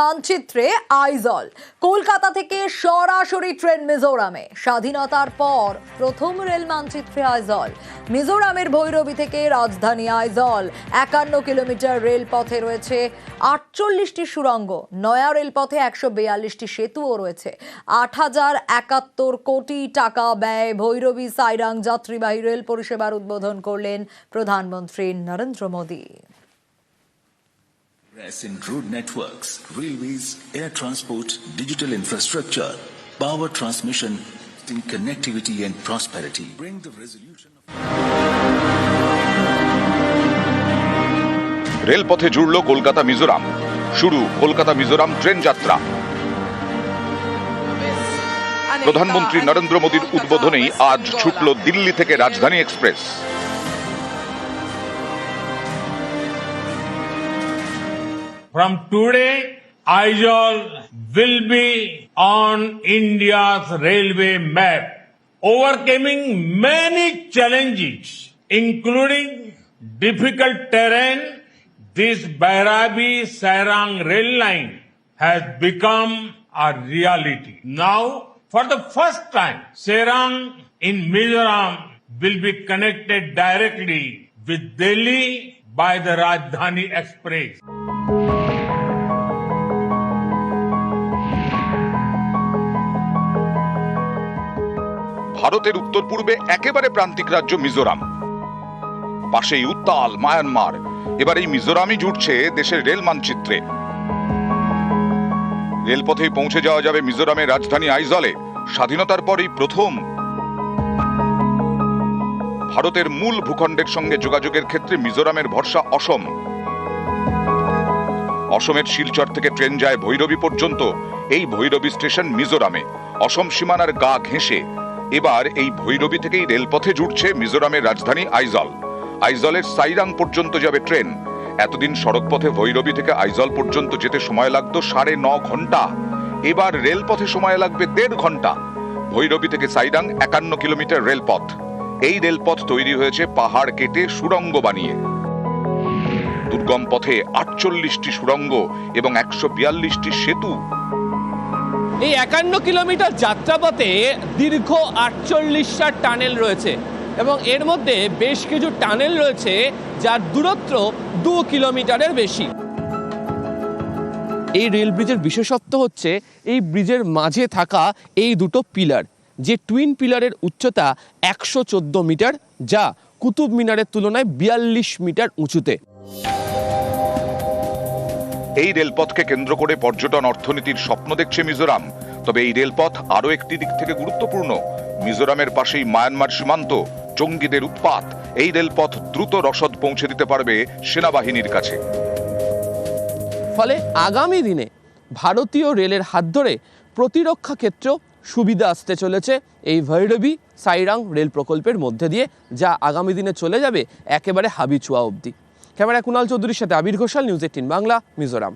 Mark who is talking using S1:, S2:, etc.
S1: মানচিত্রে আইজল, কলকাতা থেকে সরাসরি ট্রেন মিজোরামে। স্বাধীনতার পর প্রথম রেল মানচিত্রে আইজল। মিজোরামের ভৈরবী থেকে রাজধানী আইজল। একান্ন কিলোমিটার রেলপথে রয়েছে আটচল্লিশটি সুড়ঙ্গ, নয়া রেলপথে একশো বিয়াল্লিশটি সেতুও রয়েছে। আট হাজার একাত্তর কোটি টাকা ব্যয় ভৈরবী সাইরাং যাত্রীবাহী রেল পরিষেবার উদ্বোধন করলেন প্রধানমন্ত্রী Narendra Modi.
S2: Progress in road networks, railways, air transport, digital infrastructure, power transmission, in connectivity and prosperity. Bring the resolution of
S3: রেলপথে জুড়ল কলকাতা মিজোরাম শুরু কলকাতা মিজোরাম ট্রেন যাত্রা প্রধানমন্ত্রী নরেন্দ্র মোদীর উদ্বোধনেই আজ ছুটল দিল্লি থেকে Rajdhani express
S4: From today, Aizol will be on India's railway map, overcoming many challenges, including difficult terrain. This Bairabi Sairang rail line has become a reality. Now, for the first time, Sairang in Mizoram will be connected directly with Delhi by the Rajdhani Express.
S3: ভারতের উত্তর পূর্বে একেবারে প্রান্তিক রাজ্য মিজোরাম। পাশেই উত্তাল Myanmar. এবার এই মিজোরামই জুটছে দেশের রেল মানচিত্রে। রেলপথেই পৌঁছে যাওয়া যাবে মিজোরামের রাজধানী আইজলে। স্বাধীনতার পরই প্রথম। ভারতের মূল ভূখণ্ডের সঙ্গে যোগাযোগের ক্ষেত্রে মিজোরামের ভরসা অসম। অসমের শিলচর থেকে ট্রেন যায় ভৈরবী পর্যন্ত। এই ভৈরবী স্টেশন মিজোরামে। অসম সীমানার গা ঘেঁষে। এবার এই ভৈরবী থেকেই রেলপথে জুটছে মিজোরামের রাজধানী আইজল। আইজলের সাইরাং পর্যন্ত যাবে ট্রেন। এতদিন সড়কপথে ভৈরবী থেকে আইজল পর্যন্ত যেতে সময় লাগতো সাড়ে ন ঘণ্টা। এবার রেলপথে সময় লাগবে দেড় ঘণ্টা। ভৈরবী থেকে সাইরাং একান্ন কিলোমিটার রেলপথ। এই রেলপথ তৈরি হয়েছে পাহাড় কেটে সুড়ঙ্গ বানিয়ে। দুর্গম পথে আটচল্লিশটি সুড়ঙ্গ এবং একশো বিয়াল্লিশটি সেতু।
S5: এই একান্ন কিলোমিটার যাত্রাপথে দীর্ঘ আটচল্লিশটা টানেল রয়েছে এবং এর মধ্যে বেশ কিছু টানেল রয়েছে যার দূরত্ব দু কিলোমিটারের বেশি। এই রেল ব্রিজের বিশেষত্ব হচ্ছে এই ব্রিজের মাঝে থাকা এই দুটো পিলার, যে টুইন পিলারের উচ্চতা একশো চোদ্দ মিটার, যা কুতুব মিনারের তুলনায় বিয়াল্লিশ মিটার উঁচুতে।
S3: এই রেলপথকে কেন্দ্র করে পর্যটন অর্থনীতির স্বপ্ন দেখছে মিজোরাম। তবে এই রেলপথ আরও একটি দিক থেকে গুরুত্বপূর্ণ। মিজোরামের পাশেই মায়ানমার সীমান্ত, জঙ্গিদের উৎপাত। এই রেলপথ দ্রুত রসদ পৌঁছে দিতে পারবে সেনাবাহিনীর কাছে।
S5: ফলে আগামী দিনে ভারতীয় রেলের হাত ধরে প্রতিরক্ষা ক্ষেত্রেও সুবিধা আসতে চলেছে এই ভৈরবী সাইরাং রেল প্রকল্পের মধ্যে দিয়ে, যা আগামী দিনে চলে যাবে একেবারে হাবিচুয়া অবধি। ক্যামেরা কুণাল চৌধুরীর সাথে আবির ঘোষাল নিউজ এইটিন বাংলা মিজোরাম।